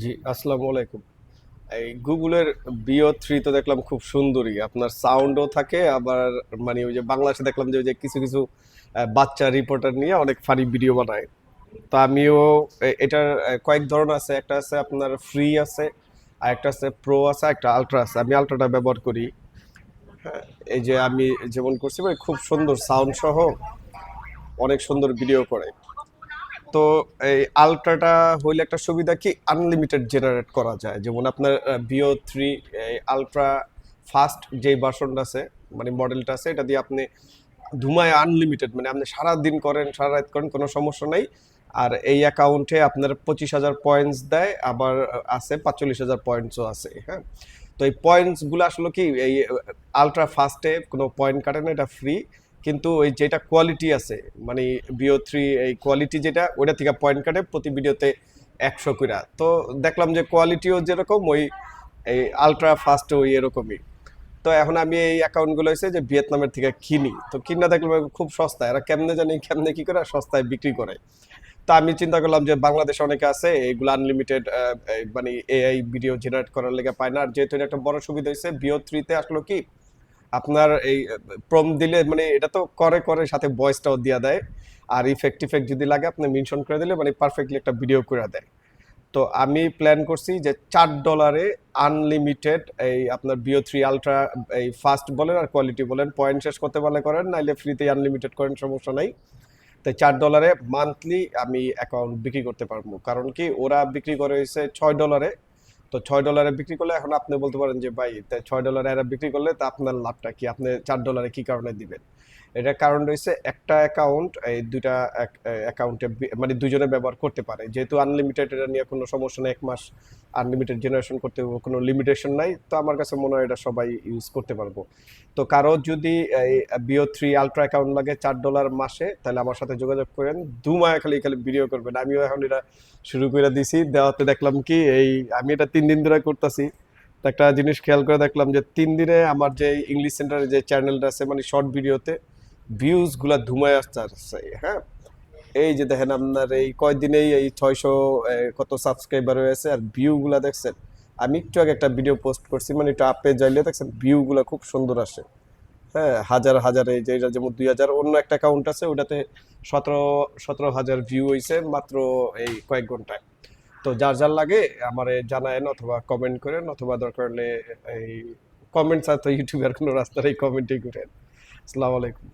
জি। আসসালামু আলাইকুম। এই গুগলের বিও থ্রি তো দেখলাম খুব সুন্দরী। আপনার সাউন্ডও থাকে আবার মানে ওই যে বাংলাদেশে দেখলাম যে ওই যে কিছু কিছু বাচ্চা রিপোর্টার নিয়ে অনেক ফানি ভিডিও বানায়। তো আমিও এটার কয়েক ধরন আছে। একটা আছে আপনার ফ্রি আছে আর একটা আছে প্রো আছে একটা আলট্রা আছে। আমি আলট্রাটা ব্যবহার করি। হ্যাঁ, এই যে আমি যেমন করছি খুব সুন্দর সাউন্ড সহ অনেক সুন্দর ভিডিও করে। তো এই আলট্রাটা হইলে একটা সুবিধা কি আনলিমিটেড জেনারেট করা যায়? যেমন আপনার বিও থ্রি আলট্রা ফাস্ট যে ভার্সনটা আছে মানে মডেলটা আছে, এটা দিয়ে আপনি ধুমায় আনলিমিটেড মানে আপনি সারা দিন করেন সারা রাত করেন, কোনো সমস্যা নেই। আর এই অ্যাকাউন্টে আপনার পঁচিশ হাজার পয়েন্টস দেয়, আবার আছে পাঁচচল্লিশ হাজার পয়েন্টসও আছে হ্যাঁ? তো এই পয়েন্টসগুলো আসলে কি, এই আলট্রা ফাস্টে কোনো পয়েন্ট কাটে না, এটা ফ্রি কিন্তু ওই যেটা কোয়ালিটি আছে মানে বিও থ্রি এই কোয়ালিটি যেটা, ওইটা থেকে পয়েন্ট কাটে প্রতি ভিডিওতে একশো করে তো দেখলাম যে কোয়ালিটিও যেরকম, ওই, এই আলট্রা ফাস্ট ওই এরকমই। তো এখন আমি এই অ্যাকাউন্টগুলো হয়েছে যে ভিয়েতনামের থেকে কিনি। তো কিনা দেখলাম খুব সস্তা এরা কেমনে জানি, কেমনে কি করে, সস্তায় বিক্রি করে। তো আমি চিন্তা করলাম যে বাংলাদেশে অনেকে আছে, এগুলো আনলিমিটেড মানে এআই ভিডিও জেনারেট করার লেগে পায় না। আর যেহেতু একটা বড় সুবিধা হয়েছে বিও থ্রিতে আসলো কি আপনার এই প্রম দিলে মানে এটা তো করে করে, সাথে ভয়েসটাও দিয়া দেয়। আর ইফেক্ট ইফেক্ট যদি লাগে, আপনি মেনশন করে দিলে মানে পারফেক্টলি একটা ভিডিও করে দেয়। তো আমি প্ল্যান করছি যে চার ডলারে আনলিমিটেড এই আপনার বিও থ্রি আলট্রা এই ফাস্ট বলেন আর কোয়ালিটি বলেন পয়েন্ট শেষ করতে পারলে করেন, নাইলে ফ্রিতে আনলিমিটেড করেন, সমস্যা নাই। তাই চার ডলারে মান্থলি আমি অ্যাকাউন্ট বিক্রি করতে পারব। কারণ কি, ওরা বিক্রি করে হয়েছে ছয় ডলারে তো ছয় ডলারে বিক্রি করলে এখন আপনি বলতে পারেন যে, ভাই ছয় ডলারে এরা বিক্রি করলে তা আপনার লাভটা কি? আপনি চার ডলারে কি কারণে দিবেন? এটার কারণ রয়েছে একটা অ্যাকাউন্ট এই দুইটা অ্যাকাউন্টে মানে দুজনে ব্যবহার করতে পারে। যেহেতু আনলিমিটেড এটা নিয়ে কোনো সমস্যা নেই, এক মাস আনলিমিটেড জেনারেশন করতে কোনো লিমিটেশন নাই। তো আমার কাছে মনে হয় এটা সবাই ইউজ করতে পারব। তো কারও যদি এই বিও থ্রি আলট্রা অ্যাকাউন্ট লাগে চার ডলার মাসে, তাহলে আমার সাথে যোগাযোগ করেন। দু মাস খালি খালি ভিডিও করবেন। আমিও এখন এটা শুরু করে দিছি। দেওয়াতে দেখলাম কি, এই আমি এটা তিন দিন ধরে করতেছি। একটা জিনিস খেয়াল করে দেখলাম যে তিন দিনে আমার যে ইংলিশ সেন্টারে যে চ্যানেলটা আছে মানে শর্ট ভিডিওতে ভিউজগুলা ধুমায় আসতে আসছে হ্যাঁ? এই যে দেখেন আপনার এই কয়দিনেই এই ছয়শো কত সাবস্ক্রাইবার হয়েছে আর ভিউগুলা দেখছেন। আমি একটু আগে একটা ভিডিও পোস্ট করছি মানে একটু আপে যাইলে দেখছেন ভিউগুলা খুব সুন্দর আসে হ্যাঁ? হাজার হাজার এই যে এটা যেমন দুই হাজার, অন্য একটা অ্যাকাউন্ট আছে, ওটাতে সতেরো সতেরো হাজার ভিউ হয়েছে মাত্র এই কয়েক ঘন্টায়। তো যার যার লাগে আমার জানায়েন অথবা কমেন্ট করেন, অথবা দরকার হলে এই কমেন্টস আর তো ইউটিউবের কোনো রাস্তার এই কমেন্টই করেন আসসালামু আলাইকুম।